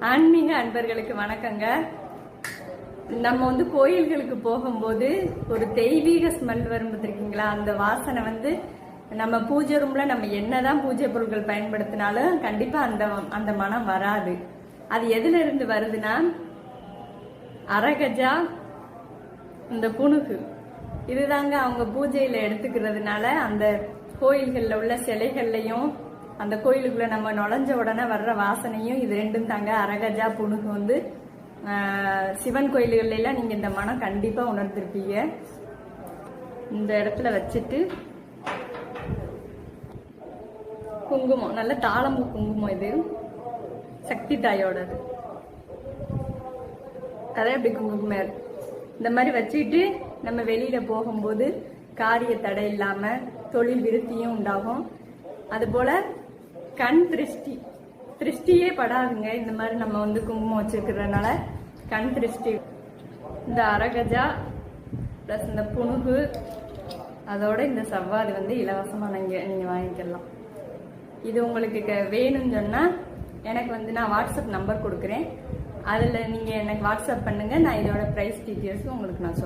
ஆன்மீக அன்பர்களுக்கு வணக்கங்க. நம்ம வந்து கோயில்களுக்கு போகும்போது ஒரு தெய்வீக ஸ்மெல் வரும் பார்த்திருக்கீங்களா? அந்த வாசனை வந்து நம்ம பூஜை ரூம்ல நம்ம என்னதான் பூஜை பொருட்கள் பயன்படுத்தினாலும் கண்டிப்பா அந்த அந்த மனம் வராது. அது எதுல இருந்து வருதுன்னா அரகஜா இந்த புணுகு இதுதாங்க அவங்க பூஜையில எடுத்துக்கிறதுனால அந்த கோயில்கள்ல உள்ள சிலைகள்லையும் அந்த கோயிலுக்குள்ள நம்ம நுழைஞ்ச உடனே வர்ற வாசனையும் இது ரெண்டும் தாங்க. அரகஜா புனுகு வந்து சிவன் கோயில்கள்லாம் நீங்கள் நீங்க இந்த மனம் கண்டிப்பா உணர்ந்திருப்பீங்க. இந்த இடத்துல வச்சுட்டு குங்குமம் நல்ல தாளம்பு குங்குமம் இது. சக்தி தாயோடது. அதான் இப்படி குங்குமம் இருக்கு. இந்த மாதிரி வச்சுட்டு நம்ம வெளியில போகும்போது காரிய தடை இல்லாம தொழில் விருத்தியும் உண்டாகும். அதுபோல கண் திருஷ்டி. திருஷ்டியே படாதுங்க. இந்த மாதிரி நம்ம வந்து குங்குமம் வச்சிருக்கிறதுனால கண் திருஷ்டி. இந்த அரகஜா ப்ளஸ் இந்த புணுகு அதோட இந்த சவ்வாது வந்து இலவசமாக நீங்கள் நீங்கள் வாங்கிக்கலாம். இது உங்களுக்கு க- வேணும்னு சொன்னால் எனக்கு வந்து நான் வாட்ஸ்அப் நம்பர் கொடுக்குறேன். அதில் நீங்கள் எனக்கு வாட்ஸ்அப் பண்ணுங்கள் நான் இதோட ப்ரைஸ் டீட்டெயில்ஸும் உங்களுக்கு நான் சொல்கிறேன்